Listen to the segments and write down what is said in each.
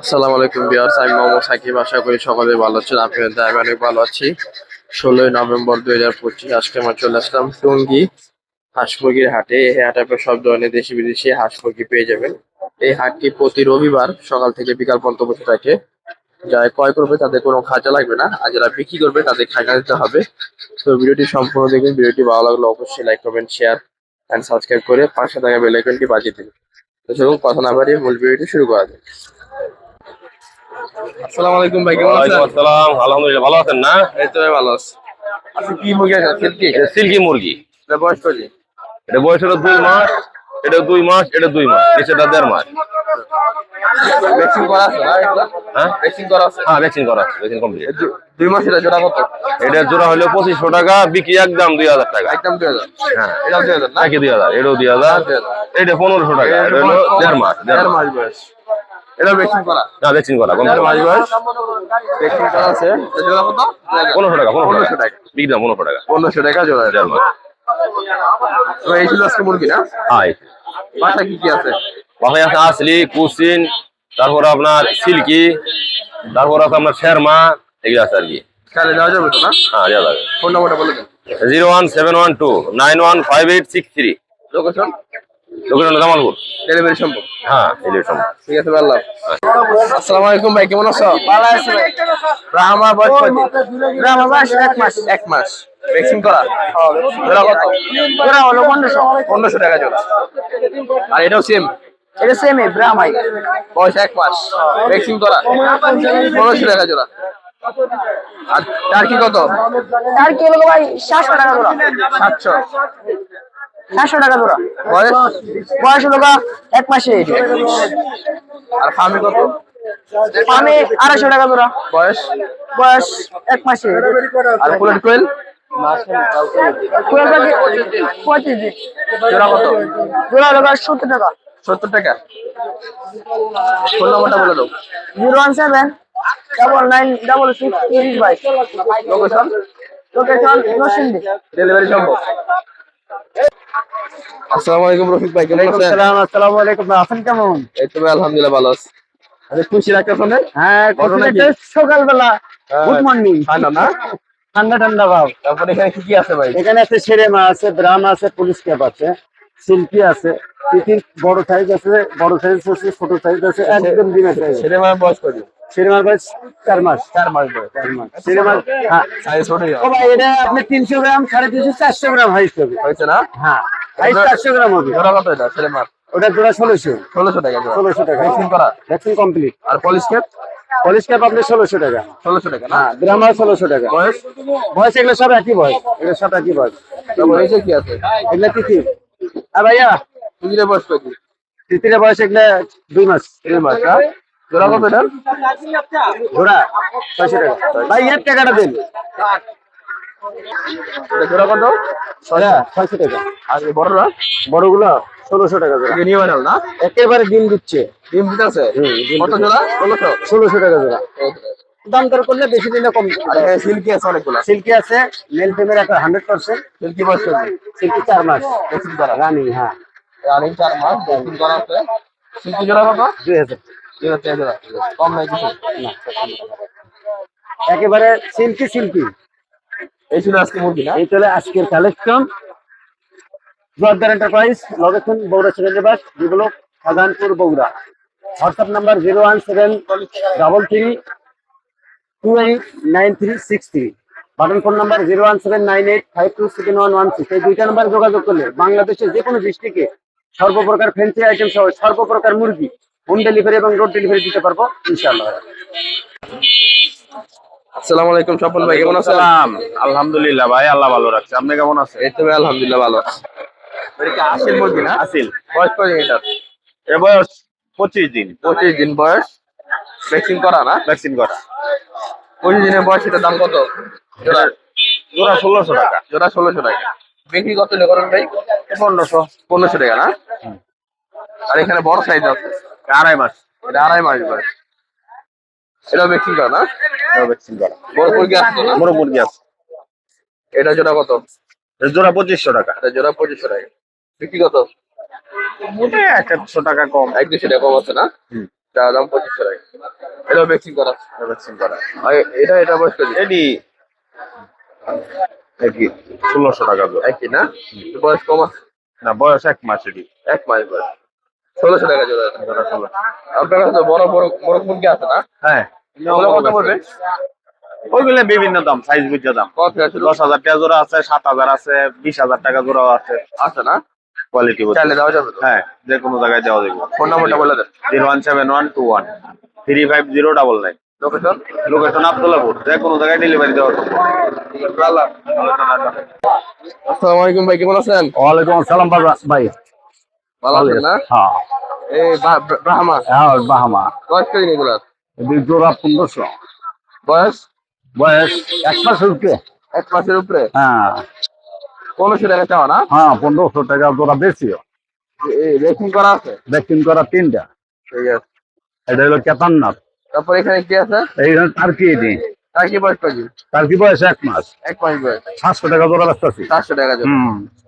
আসসালামু আলাইকুম বিয়ার্স আমি মোহাম্মদ সাকিব। আশা করি সকলে ভালো আছেন। আপনাদের আমি অনেক ভালো আছি। ষোলোই নভেম্বর দুই হাজার পঁচিশ, আজকে আমরা চলে আসলাম টঙ্গী হাঁস মুরগির হাটে। এই হাটে আপনার সব ধরনের দেশি বিদেশি হাঁস মুরগি পেয়ে যাবেন। এই হাটটি প্রতি রবিবার সকাল থেকে বিকাল পর্যন্ত বসে থাকে। যারা ক্রয় করবে, তাদের কোনো খাজা লাগবে না। আর যারা বিক্রি করবে, তাদের খাজা দিতে হবে। তো ভিডিওটি সম্পূর্ণ দেখবেন। ভিডিওটি ভালো লাগলে অবশ্যই like, comment, share and subscribe করে পাঁচশো টাকা বেল আইকনটি বাজিয়ে দিন। তো চলুন, কথা না বাড়িয়ে মূল ভিডিওটি শুরু করা যাক। আসসালামু আলাইকুম ভাই কেমন আছেন? আসসালাম আলহামদুলিল্লাহ ভালো আছেন না? এই তো ভালো আছি। আচ্ছা কি মুরগি আছে? সিল্কি? এটা সিল্কি মুরগি। এটা বয়স কত? এটা বয়স হলো দুই মাস এটা দুই মাস এটা দুই মাস এটা দেড় মাস। ভ্যাকসিন করা আছে হ্যাঁ? ভ্যাকসিন করা আছে? হ্যাঁ ভ্যাকসিন করা আছে ভ্যাকসিন কমপ্লিট দুই মাস এটা জোড়া কত? এটা জোড়া হলো পঁচিশশো টাকা বিক্রি একদম দুই হাজার টাকা। একদম দুই হাজার। হ্যাঁ। এটাও দুই হাজার নাকি দুই হাজার এটাও দুই হাজার এটা পনেরোশো টাকা এটা হলো দেড় মাস দেড় মাস বয়স। এটা ভ্যাকসিন করা। না ভ্যাকসিন করা দেড় মাস বয়স ভ্যাকসিন করা আছে। জোড়া কত? পনেরোশো টাকা পনেরোশো পনেরোশো টাকা। টাকা বিক্রি দাম টাকা। পনেরোশো টাকা জোড়া দেড় মাস তো এই ছিল আজকে মুরগি না? হাই বাসা কি কি আছে? বাসায় আছে আসলি কুসিন তারপর আপনার সিল্কি তারপর আছে আপনার শেরমা এগুলো আছে আর কি। কালে দেওয়া যাবে তো না? হ্যাঁ দেওয়া যাবে। ফোন নাম্বারটা বলে দিন। Zero one seven one two nine one five eight six three. Location location Jamalpur. Delivery সম্ভব। হ্যাঁ ইলেকট্রন ঠিক আছে আল্লাহ আসসালামু আলাইকুম ভাই কেমন আছো? ভালো আছি ভাই রাহমা বয়স রাহমা বয়স এক মাস এক মাস। ভ্যাকসিন করা? জোড়া কত? জোড়া হলো পনেরোশো। পনেরোশো টাকা জোড়া। আর এটাও সেম এটা সেম ব্রাহ্মাই বয়স এক মাস। ভ্যাকসিন করা? পনেরোশো টাকা জোড়া। আর টার্কি কত? তার কি হলো ভাই? সাতশো টাকা জোড়া। সাতশো। সাতশো টাকা জোড়া। বয়স? বয়স হলো এক মাসে। আর ফার্মি কত? আমি আড়াইশো টাকা জোড়া। বয়স? বয়স এক মাসে। আর ফুলের কোয়েল পঁচিশ দিন। জোড়া কত? জোড়া হলো সত্তর টাকা। সত্তর টাকা। ফোন নাম্বারটা বলে দাও। Zero one seven double nine double six তিরিশ বাইশ। Location location Narsingdi. ডেলিভারি সম্ভব? আসসালামু আলাইকুম রফিক ভাই কেমন আছেন? আসসালামু আলাইকুম আছেন কেমন? এই তো আলহামদুলিল্লাহ ভালো আছি। আরে খুশি হ্যাঁ? সকালবেলা গুড মর্নিং ঠান্ডা না? ঠান্ডা ঠান্ডা ভাব। তারপরে এখানে কি কি আছে ভাই? এখানে আছে সেরেমা আছে ব্রাম আছে পুলিশ ক্যাপ আছে সিল্কি আছে বড় সাইজ আছে বড় সাইজ আছে ছোট সাইজ আছে একদম দিনের সাইজ মায়ের বয়স কত সেরেমার বয়স চার মাস। চার মাস বয়স। চার মাস। সেরেমার হ্যাঁ। ও ভাই এটা আপনি তিনশো গ্রাম সাড়ে তিনশো চারশো গ্রাম হাইস হবে। হয়েছে না? হ্যাঁ। হাইস চারশো গ্রাম হবে। জোড়া কত এটা ছেলে মার ওটা জোড়া ষোলোশো। ষোলোশো টাকা ষোলোশো টাকা। ভ্যাকসিন করা? ভ্যাকসিন কমপ্লিট আর পলিশ ক্যাপ পলিশ ক্যাপ আপনি ষোলোশো টাকা। ষোলোশো টাকা না? হ্যাঁ গ্রামার ষোলোশো টাকা। বয়স? বয়স এগুলো সব একই বয়স। এগুলো সব একই বয়স। যে কি আছে? এগুলো তিতির আর ভাইয়া তুজিরে বয়স কত? তিতিরের বয়স এগুলো দুই মাস। তিন মাস জোড়া কত এটা? ঘোড়া ছয়শো টাকা। ভাই এর টাকাটা দিন। জোড়া কত? ছয়শো। ছয়শো টাকা। আর বড়রা বড়গুলো ষোলোশো টাকা জোড়া। নিউ না? একেবারে ডিম দিচ্ছে। ডিম দিতে আছে? কত জোড়া? ষোলোশো। ষোলোশো টাকা জোড়া। দাম দর করলে বেশি দিনে কম। সিল্কি আছে অনেকগুলো। সিল্কি আছে মেল ফেমের একটা হান্ড্রেড পার্সেন্ট সিল্কি বয়স সিল্কি চার মাস। রানি হ্যাঁ। রানিং চার মাস আছে। সিল্কি জোড়া কত? দুই হাজার। কম নাই কিছু একেবারে সিল্কি সিল্কি। এই ছিল আজকে মুরগি না? এই চলে আজকের collection Joardar enterprise location Bogura সিলেন্ডাবাস develop Khajanpur Bogura. WhatsApp number zero one seven double three two eight nine three six three button phone number zero one seven nine eight five two seven one one six এই দুইটা number যোগাযোগ করলে বাংলাদেশের যে কোনো ডিস্ট্রিক্টে সর্বপ্রকার fancy item সহ সর্বপ্রকার মুরগি হোম ডেলিভারি এবং রোড ডেলিভারি দিতে পারব ইনশাআল্লাহ। আসসালামু আলাইকুম স্বপন ভাই কেমন আছেন? সালাম। আলহামদুলিল্লাহ ভাই আল্লাহ ভালো রাখছে। আপনি কেমন আছেন? এই তো ভাই আলহামদুলিল্লাহ ভালো আছি। এটা কি আসিল মুরগি না? আসিল বয়স কত এটা? এর বয়স পঁচিশ দিন। পঁচিশ দিন বয়স। ভ্যাকসিন করা না? ভ্যাকসিন করা। পঁচিশ দিনের বয়স এটার দাম কত? জোড়া। জোড়া ষোলোশো টাকা। জোড়া ষোলোশো টাকা। বিক্রি কত করেন ভাই? পনেরোশো। পনেরোশো টাকা না? আর এখানে বড় সাইজ আছে। আড়াই মাস। এটা আড়াই মাস বয়স। এটাও ভ্যাকসিন করা না? ভ্যাকসিন করা। বড় মুরগি আছে না? বড় মুরগি আছে। এটা জোড়া কত? এর জোড়া পঁচিশশো টাকা। এটা জোড়া পঁচিশশো টাকা। বিক্রি কত? একশো টাকা কম। এক দুশো টাকা কম আছে না? দাম পঁচিশশো টাকা। এটা ভ্যাকসিন করা। ভ্যাকসিন করা। এটা এটা বয়স কত? এটি একই ষোলোশো টাকা একই না? বয়স কম আছে? না বয়স এক মাস এটি। এক মাস বয়স। ষোলোশো টাকা জোড়া ষোলো আপনার কাছে। তো বড় বড় বড় মুরগি আছে না? হ্যাঁ। কত পড়বে? ওইগুলো বিভিন্ন দাম সাইজ বুঝে দাম। দশ হাজার টাকা জোড়া আছে সাত হাজার আছে বিশ হাজার টাকা জোড়াও আছে। আছে না? কোয়ালিটি চাইলে দেওয়া যাবে হ্যাঁ যে কোনো জায়গায় যাওয়া যাবে। ফোন নাম্বারটা বলে দেন। Zero one seven one two one three five zero double nine. Location location Abdullahpur যে কোনো জায়গায় ডেলিভারি দেওয়া সম্ভব আসসালামু আলাইকুম ভাই কেমন আছেন? ওয়ালাইকুম আসসালাম ভাই। ভালো না? হ্যাঁ। এই ব্রাহ্মা। হ্যাঁ বাহামা বয়স কদিন এগুলার জোড়া পনেরোশো। বয়স? বয়স এক মাসের উপরে। এক মাসের উপরে? হ্যাঁ। পনেরোশো টাকা চাওয়া না? হ্যাঁ পনেরোশো টাকা জোড়া বেশি রেকিং করা আছে? ভ্যাকসিন করা তিনটা। ঠিক আছে। এটা হলো কেতারনাথ তারপর এখানে কি আছে? এইখানে টার্কি এটি। তার কি বয়স কদিন টার্কি বয়স এক মাস। এক মাস বয়স। সাতশো টাকা জোড়া আছি চারশো টাকা জোড়া।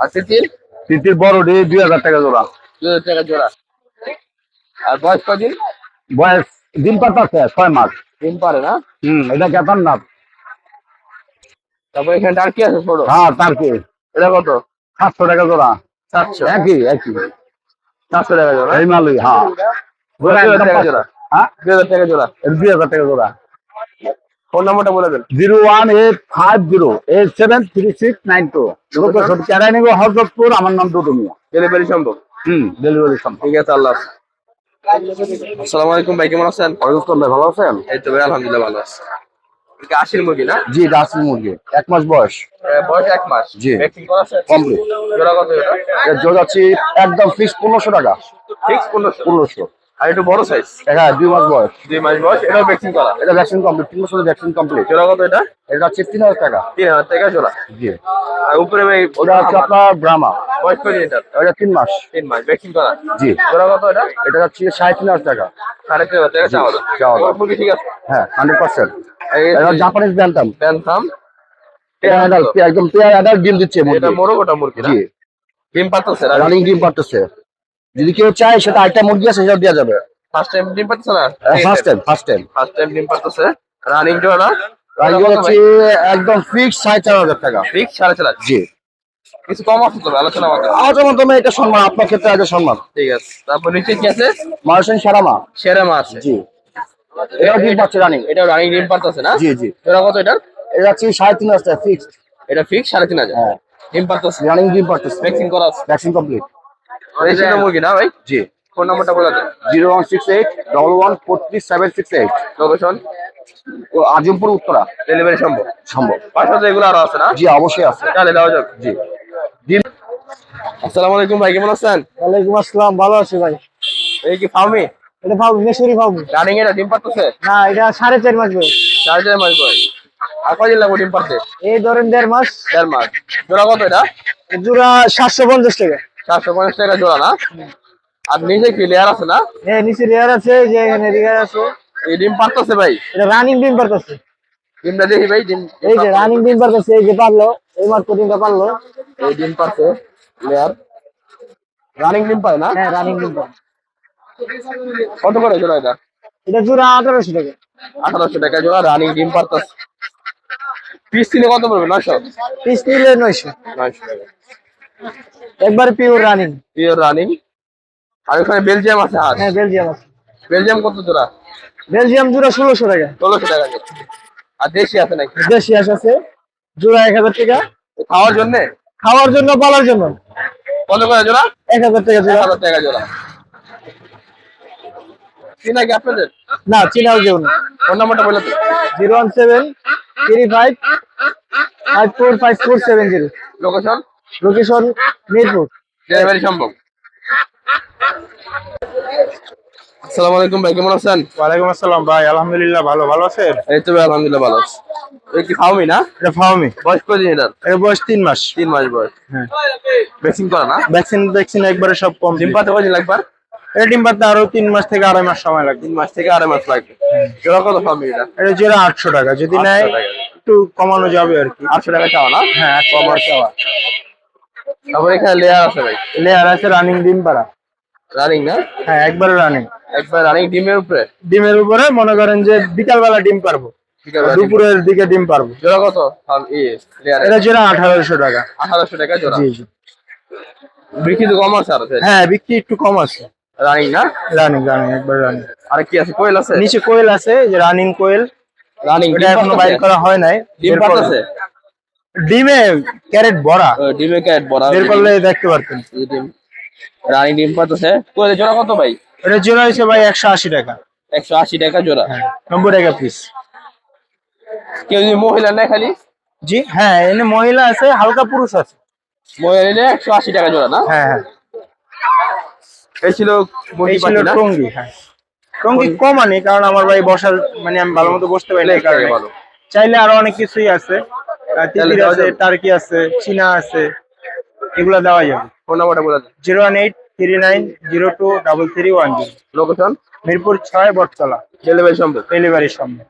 আর তিতির তিতির বড় ডি দুই হাজার টাকা জোড়া। দুই হাজার টাকা জোড়া। আর বয়স কদিন বয়স দিন ছয় মাস। দিন পারে না? হুম এটা কেতারনাথ তারপর এখানে আর কি আছে ছোট। হ্যাঁ টার্কি। এটা কত? সাতশো টাকা জোড়া। সাতশো। একই একই। সাতশো টাকা জোড়া। এই মালই হ্যাঁ। দুই হাজার টাকা জোড়া। হ্যাঁ? দুই হাজার টাকা জোড়া। দুই হাজার টাকা জোড়া। ফোন নাম্বারটা বলে দেন। Zero one eight five zero eight seven three six nine two. Location Keraniganj Haradpur আমার নাম মিয়া ডেলিভারি সম্ভব। হুম ডেলিভারি সম্ভব। ঠিক আছে আল্লাহ আসসালামু আলাইকুম ভাই কেমন আছেন? ওয়ালাইকুম ভাই ভালো আছেন? এই তো ভাই আলহামদুলিল্লাহ ভালো আছে। এটা মুরগি না? জি মুরগি। এক মাস বয়স। বয়স এক মাস? জি। কমপ্লিট। জোড়া কত এর একদম ফিক্স পনেরোশো টাকা। ফিক্স পনেরোশো। পনেরোশো। আর একটু বড় সাইজ হ্যাঁ দুই মাস বয়স। দুই মাস বয়স এটাও ভ্যাকসিন করা। এটা ভ্যাকসিন কমপ্লিট তিন বছরের ভ্যাকসিন কমপ্লিট জোড়া কত এটা? এটা হচ্ছে তিন হাজার টাকা। তিন হাজার টাকা জোড়া। জি। আর উপরে ভাই ওটা হচ্ছে আপনার ব্রাহ্মা বয়স কত এটা? তিন মাস। তিন মাস ভ্যাকসিন করা। জি। জোড়া কত এটা? এটা হচ্ছে সাড়ে তিন হাজার টাকা। সাড়ে তিন হাজার টাকা চাওয়া। চাওয়া ঠিক আছে? হ্যাঁ হান্ড্রেড পার্সেন্ট এটা জাপানিজ ব্যান্টাম একদম পেয়ার ডিম দিচ্ছে এটা মুরগি মোরগোটা মুরগি জি। ডিম পাচ্ছে না? রানিং ডিম পারতেছে। যদি কেউ চায় সেটা আরেকটা মুরগি আছে সেটা দেওয়া যাবে। ফার্স্ট টাইম ডিম পাচ্ছে না? First time first time first time ডিম পাচ্ছে রানিং জোড়া রানিং হচ্ছে একদম ফিক্স সাড়ে চার হাজার টাকা। ফিক্স সাড়ে চার হাজার। জি। কিছু কম আছে তো আলোচনা আমাদের আমাদের মাধ্যমে এটা সম্মান আপনার ক্ষেত্রে আগে সম্মান। ঠিক আছে। তারপর নিচে কি আছে? মার্সেন সারামা সেরা মাছ জি। এটা ডিম পাচ্ছে রানিং এটা রানিং ডিম পাচ্ছে না? জি জি। জোড়া কত এটা এটা হচ্ছে সাড়ে তিন হাজার টাকা ফিক্সড এটা ফিক্স সাড়ে তিন হাজার? হ্যাঁ। ডিম পাচ্ছে রানিং ডিম পারতেছে। ভ্যাকসিন করা আছে? ভ্যাকসিন কমপ্লিট এই ছিল মুরগি না ভাই জি ফোন নাম্বারটা বলে দেন zero one six eight double one four three seven six eight location ও আজিমপুর উত্তরা ডেলিভারি সম্ভব। সম্ভব। পাশাপাশি এগুলো আরও আছে না? জি অবশ্যই আছে। তাহলে দেওয়া যাবে। জি। আসসালামু আলাইকুম ভাই কেমন আছেন? ওয়ালাইকুম আসসালাম ভালো আছি ভাই। এই কি ফার্মি এটা ভাবু মেশুরি ভাবু রানিং এটা ডিম পাচ্ছে না এটা সাড়ে চার মাস বয়স। চার চার মাস বয়স। আর কদিন লাগবে ডিম পাচ্ছে এই ধরেন দেড় মাস। দেড় মাস। জোড়া কত এটা? জোড়া সাতশো পঞ্চাশ টাকা। চারশো পঞ্চাশ টাকা জোড়া না? আর নিচে কি লেয়ার আছে না? হ্যাঁ নিচে রেয়ার আছে যে এখানে রেয়ার আছে। এই ডিম পারতেছে ভাই? এটা রানিং ডিম পারতেছে ডিমটা দেখি ভাই ডিম এই যে রানিং ডিম পারতেছে এই যে পারল এই মাত্র ডিমটা পারল এই ডিম পারছে লেয়ার রানিং ডিম পায় না? হ্যাঁ রানিং ডিম পারে কত করে জোড়া এটা? এটা জোড়া আঠারোশো টাকা। আঠারোশো টাকা জোড়া রানিং ডিম পারতেছে পিস কিনে কত পড়বে? নয়শো? পিস নিলে নয়শো। নয়শো টাকা। একবার পিওর রানিং পিওর রানিং আর ওখানে বেলজিয়াম আছে হাত হ্যাঁ বেলজিয়াম আছে। বেলজিয়াম কত জোড়া? বেলজিয়াম জোড়া ষোলোশো টাকা। ষোলোশো টাকা আর দেশি আছে নাকি? দেশি হাঁস আছে। জোড়া এক হাজার টাকা। খাওয়ার জন্য? খাওয়ার জন্য পালার জন্য। কত করে জোড়া? এক হাজার টাকা জোড়া। হাজার টাকা জোড়া। কি নাকি আপনাদের? না চিনাও কেউ না। ফোন নাম্বারটা বলে zero one seven three five five four five four seven zero. Location location Mirpur. Delivery সম্ভব। আসসালামু আলাইকুম ভাই কেমন আছেন? ওয়ালাইকুম আসসালাম ভাই আলহামদুলিল্লাহ ভালো ভালো আছেন? এই তো ভাই আলহামদুলিল্লাহ ভালো আছি। এই কি খাওয়ামি না? এটা ফাওমি। বয়স কদিন এটার? এর বয়স তিন মাস। তিন মাস বয়স। হ্যাঁ। ভ্যাকসিন করা না? ভ্যাকসিন ভ্যাকসিন একবারে সব কম ডিম পাতে কদিন লাগবে? আর? এটা ডিম পাতে আরও তিন মাস থেকে আড়াই মাস সময় লাগবে। তিন মাস থেকে আড়াই মাস লাগবে। জোড়া কত খাওয়ামি এটা? এটা জোড়া আটশো টাকা। যদি 800 নেয় একটু কমানো যাবে আর কি। আটশো টাকা চাওয়া না? হ্যাঁ টাকা। চাওয়া। তারপর এখানে লেয়ার আছে ভাই। লেয়ার আছে রানিং ডিম পাড়া। রানিং না? হ্যাঁ একবার রানিং একবার রানিং ডিমের উপরে? ডিমের উপরে মনে করেন যে বিকালবেলা ডিম পারব দুপুরের দিকে ডিম পারব জোড়া কত? ফার্ম এটা যেটা আঠারোশো টাকা। আঠারোশো টাকা জোড়া। জি জি। বিক্রি তো কম আছে আরও হ্যাঁ বিক্রি একটু কম আছে। রানিং না? রানিং রানিং একবার রানিং আর কি আছে? কোয়েল আছে? নিচে কোয়েল আছে যে রানিং কোয়েল। রানিং ওটা এখনও বাইর করা হয় নাই। ডিম পাতাছে ডিমে ক্যারেট ভরা ডিমে ক্যাট বড় বের করলে দেখতে পারতেন। ডিম। রানিং ডিম পাতাছে। কোয়েল জোড়া কত ভাই? এটা জোড়া হয়েছে ভাই একশো আশি টাকা। একশো আশি টাকা জোড়া। হ্যাঁ নব্বই টাকা পিস কেউ যদি মহিলা নেয় খালি? জি হ্যাঁ এনে মহিলা আছে হালকা পুরুষ আছে। মহিলা নিলে একশো আশি টাকা জোড়া না? হ্যাঁ হ্যাঁ। এই ছিল বন্ডি পাখি না? টঙ্গি হ্যাঁ। টঙ্গি কম আনি কারণ আমার ভাই বসার মানে আমি ভালো মতো বসতে পারি না এই কারণে ভালো। চাইলে আরও অনেক কিছুই আছে। তিতির আছে টার্কি আছে চীনা আছে এগুলো দেওয়া যাবে ফোন নাম্বারটা বলে দেন zero one eight three nine zero two double three one zero. Location? Mirpur ছয় বটতলা। ডেলিভারি সম্ভব। ডেলিভারি সামনে